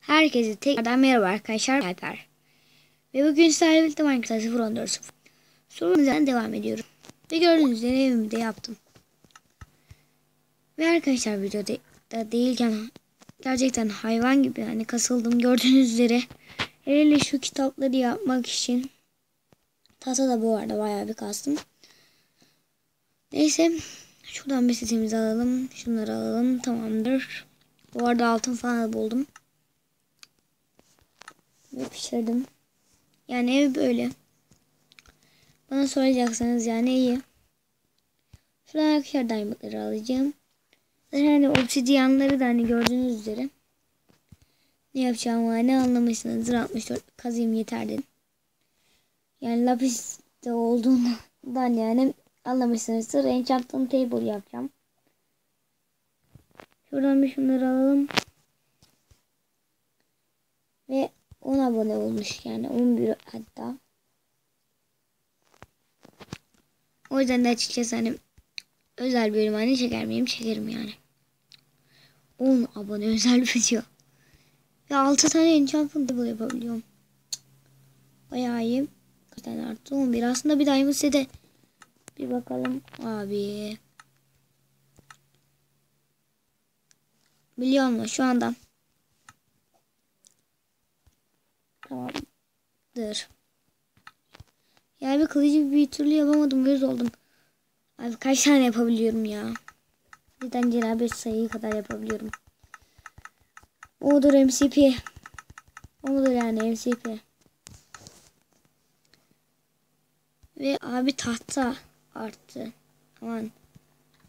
Herkese tekrardan merhaba arkadaşlar. Alper. Ve bugün sizlerle birlikte Minecraft 0.14 sorumuzdan devam ediyorum. Ve gördüğünüz üzere evimi de yaptım. Ve arkadaşlar videoda da değilken gerçekten hayvan gibi hani kasıldım gördüğünüz üzere. Hele şu kitapları yapmak için Tasa da bu arada bayağı bir kastım. Neyse şuradan bir setimizi alalım. Şunları alalım tamamdır. Bu arada altın falan da buldum. Ve pişirdim. Yani ev böyle. Bana soracaksanız yani iyi. Şuradan arkadaşlar diamondları alacağım. Zaten hani obsidyanları da hani gördüğünüz üzere. Ne yapacağımı ne anlamışsınızdır. 64 kazayım yeter dedim. Yani lapis de olduğundan yani anlamışsınızdır. Enchanted table yapacağım. Şuradan bir şunları alalım. Ve 10 abone olmuş yani 11 hatta. O yüzden de açıkçası hani özel bölüm hani çeker miyim? Çekerim yani. 10 abone özel video. Ve 6 tane enchantment yapabiliyorum. Bayağı iyi. Kaç tane arttı? 11. Aslında bir diamond sete bir bakalım. Abi. Milyon mu şu anda? Tamamdır. Yani bir kılıcı bir türlü yapamadım. Göz oldum. Abi kaç tane yapabiliyorum ya? Birden cenabet sayıyı kadar yapabiliyorum. Odur MCP. Odur yani MCP. Ve abi tahta arttı. Aman.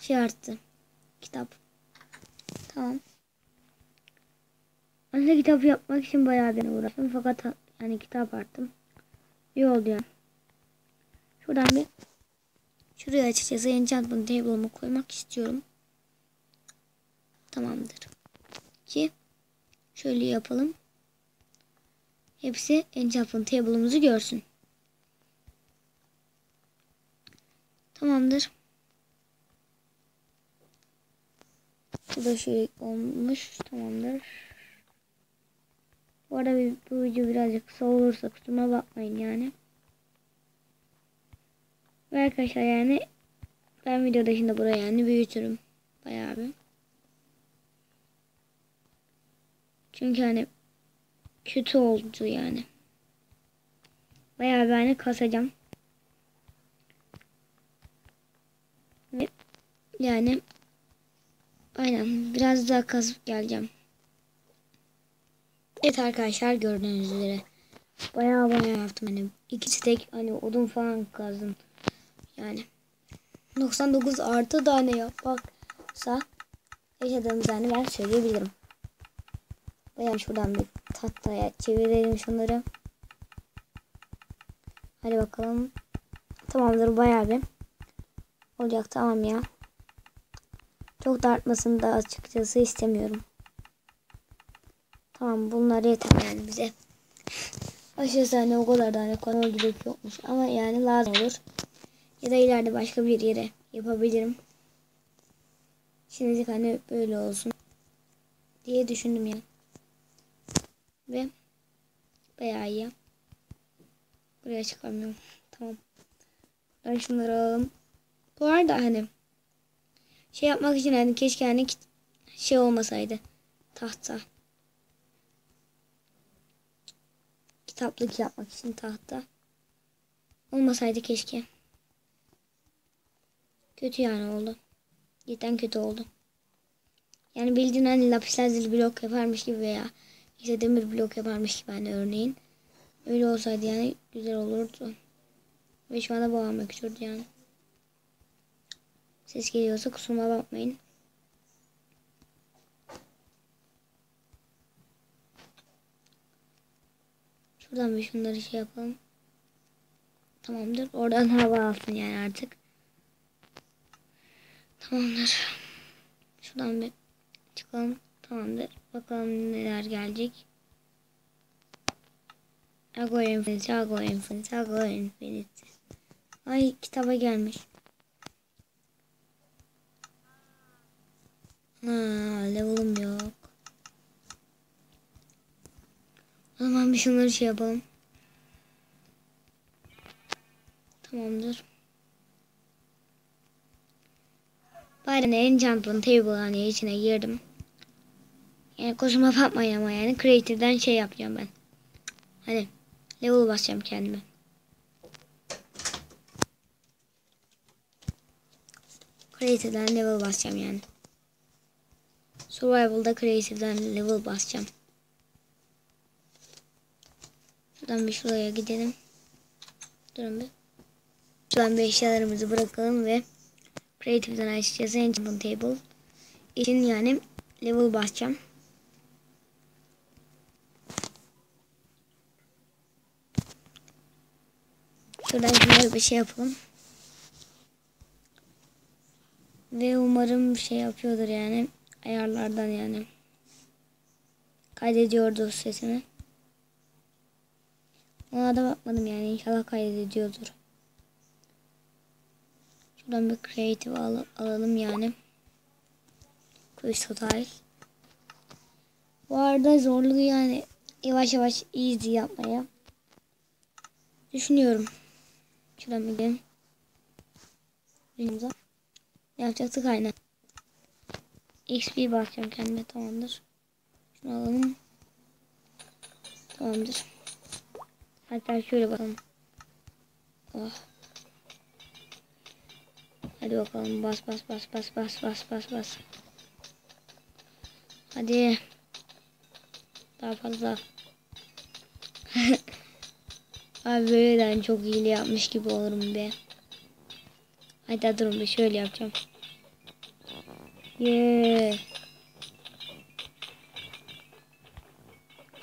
Şey arttı. Kitap. Tamam. Aslında kitap yapmak için bayağı bir uğraştım. Fakat yani kitap arttım. İyi oldu yani. Şuradan bir şuraya açıkçası enchantment table'ımı koymak istiyorum. Tamamdır. Ki şöyle yapalım. Hepsi enchantment table'ımızı görsün. Tamamdır. Bu da şey olmuş. Tamamdır. Bu arada bu video birazcık kısa olursa kusuruma bakmayın yani. Ve arkadaşlar yani ben videoda şimdi buraya yani büyütürüm. Bayağı bir. Çünkü hani kötü oldu yani. Bayağı bir hani kasacağım. Ve yani aynen biraz daha kasıp geleceğim. Evet arkadaşlar gördüğünüz üzere. Bayağı bayağı yaptım hani. İki stek hani odun falan kazdım. Yani 99 artı tane yapmaksa yaşadığımız yani ben söyleyebilirim. Bayağı şuradan bir tahtaya çevirelim şunları. Hadi bakalım. Tamamdır bayağı bir olacak. Tamam ya. Çok da artmasını da açıkçası istemiyorum Tamam bunlar yeter yani bize. Aşırı hani o kadar da hani kanal gerek yokmuş ama yani lazım olur. Ya da ileride başka bir yere yapabilirim. Şimdilik hani böyle olsun diye düşündüm yani. Ve bayağı iyi. Buraya çıkamıyorum. Tamam. Ben şunları alalım. Bu arada hani şey yapmak için hani keşke hani şey olmasaydı. Tahta. Kitaplık yapmak için tahta. Olmasaydı keşke. Kötü yani oldu. Cidden kötü oldu. Yani bildiğin hani lapis lazuli blok yaparmış gibi veya işte demir blok yaparmış gibi hani örneğin. Öyle olsaydı yani güzel olurdu. Ve şu anda babam yani. Ses geliyorsa kusuruma bakmayın. Şuradan bir şunları şey yapalım. Tamamdır. Oradan hava alsın yani artık. Tamamdır. Şuradan bir çıkalım. Tamamdır. Bakalım neler gelecek. Ago Infinity, Ago Infinity, Ago Infinity. Ay kitaba gelmiş. Ha, level'ım yok. Zaman bir şunları şey yapalım. Tamamdır. Bari enchantment table hani içine girdim. Yani koşuma yapmayın ama yani creative'den şey yapacağım ben. Hani level basacağım kendime. Creative'den level basacağım yani. Survival'da Creative'den level basacağım. Şuradan bir şuraya gidelim. Durun bir. Şuradan bir eşyalarımızı bırakalım ve Creative'den açacağız. Enchantment Table için yani level basacağım. Şuradan şunları bir şey yapalım. Ve umarım şey yapıyordur yani. Ayarlardan yani. Kaydediyordu sesini. Ona da bakmadım yani. İnşallah kaydediyordur. Şuradan bir creative al alalım yani. Quiz tile. Bu arada zorluğu yani yavaş yavaş easy yapmaya düşünüyorum. Şuradan bir gidelim. Rinza. Ne yapacaktık aynen. XP bakacağım kendime tamamdır. Şunu alalım. Tamamdır. Hatta şöyle bakalım. Oh. Hadi bakalım bas bas bas bas bas bas bas bas. Hadi. Daha fazla. Abi böyleden çok iyili yapmış gibi olurum be. Hadi durun bir şöyle yapacağım. Yeah.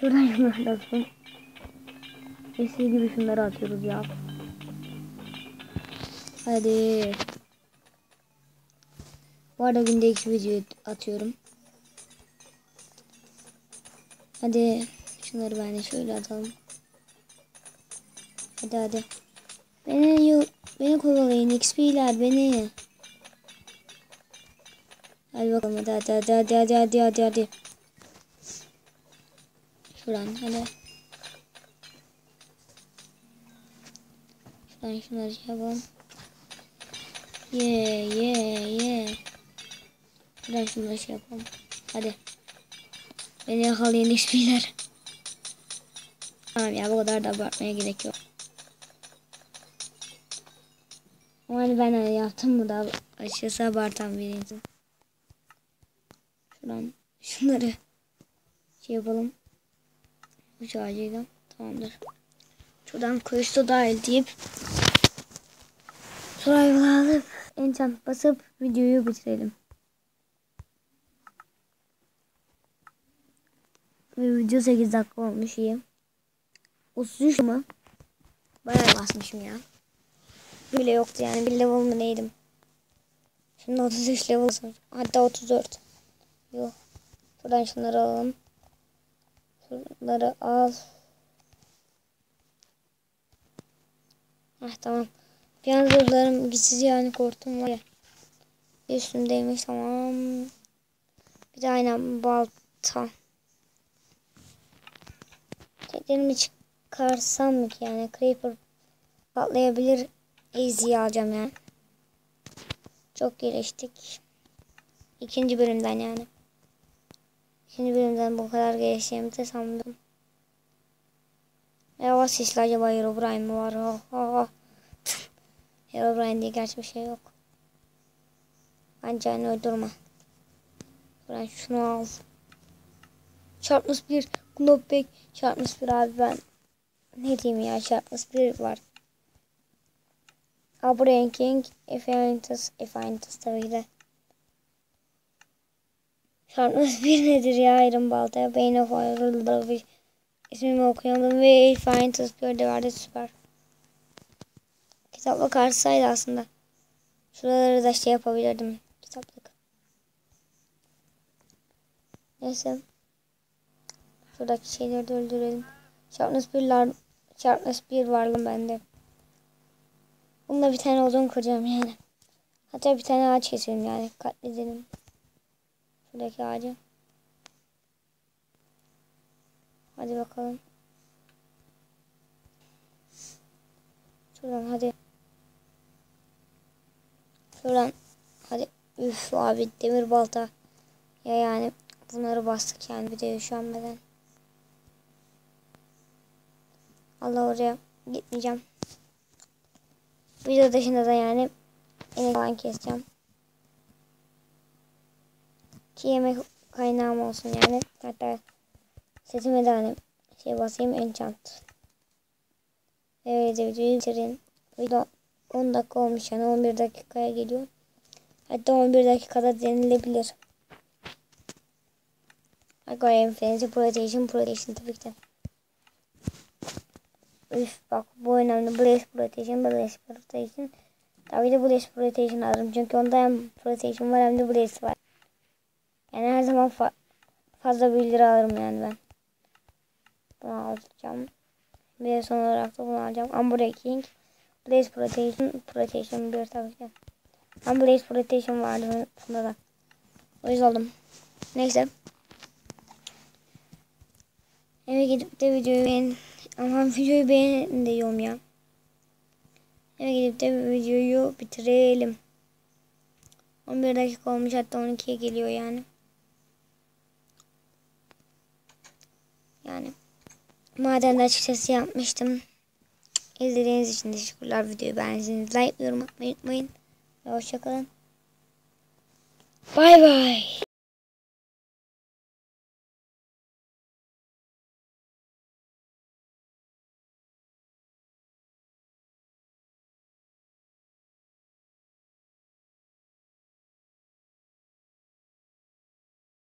Şuradan şunları atalım. Eski gibi şunları atıyoruz ya. Hadi. Bu arada günde iki video atıyorum. Hadi şunları ben de şöyle atalım. Hadi hadi. Beni beni kovalayın XP'ler beni. Hadi bakalım hadi hadi hadi hadi hadi hadi hadi. Şuradan hadi. Şuradan şunları yapalım. Yeah yeah yeah. Şuradan şunları şey yapalım. Hadi. Beni yakalayın XP'ler. Tamam ya bu kadar da abartmaya gerek yok. Ama hani ben hani yaptım mı da açıkçası abartan biriyim. Şuradan şunları şey yapalım. Bu şarjıyla tamamdır. Şuradan quest'u dahil deyip survival alıp enchant basıp videoyu bitirelim. Ve video 8 dakika olmuş iyi. 33 mu? Bayağı basmışım ya. Bile yoktu yani bir level mı neydim. Şimdi 33 level hatta 34. Yok. Buradan şunları alalım. Şunları al. Heh tamam. Bir an zırhlarım gitsiz yani korktum var ya. Üstümdeymiş tamam. Bir de aynen balta. Teklerimi çıkarsam mı ki yani creeper patlayabilir. Easy alacağım yani. Çok geliştik. İkinci bölümden yani. İkinci bölümden bu kadar gelişeceğimi de sandım. Ya sesli acaba Herobrine mi var? Oh, oh, oh. Herobrine diye gerçi bir şey yok. Bence hani uydurma. Ben şunu al. Sharpness 1. Glowback. Sharpness 1 abi ben. Ne diyeyim ya Sharpness 1 var. Upper ranking. Efficiency. Efficiency tabii ki de. Sharpness 1 nedir ya Iron Balta'ya? Bane of Iron İsmimi okuyalım ve Efficiency gördü vardı süper. Kitaplık artsaydı aslında. Şuraları da şey yapabilirdim. Kitaplık. Neyse. Şuradaki şeyleri de öldürelim. Sharpness 1, Sharpness 1 varlığım bende. Bununla bir tane odun kuracağım yani. Hatta bir tane ağaç keselim yani. Katledelim. Şuradaki ağacı. Hadi bakalım. Şuradan hadi. Şuradan hadi. Üf abi demir balta. Ya yani bunları bastık yani bir de üşenmeden. Allah oraya gitmeyeceğim. Video dışında da yani inek falan keseceğim. Ki yemek kaynağım olsun yani. Hatta setime de hani şey basayım enchant. Evet videoyu bitirin. Video 10 dakika olmuş yani 11 dakikaya geliyor. Hatta 11 dakikada denilebilir. Aquarium Frenzy Protection Protection tabii ki de. Üf bak bu önemli. Blaze Protection, Blaze Protection. Tabii de Blaze Protection alırım. Çünkü onda hem Protection var hem de Blaze var. Yani her zaman fa fazla bildiri alırım yani ben. Bunu alacağım. Bir de son olarak da bunu alacağım. Unbreaking. Blaze Protection. Protection bir tabii ki. Ama Blaze Protection vardı bunda da. O yüzden aldım. Neyse. Eve gidip de videoyu beğen... Ama videoyu beğenin diyorum ya. Eve gidip de videoyu bitirelim. 11 dakika olmuş hatta 12'ye geliyor yani. Yani madem de açıkçası yapmıştım. İzlediğiniz için teşekkürler. Videoyu beğendiyseniz like, yorum atmayı unutmayın. Hoşçakalın. Bay bay.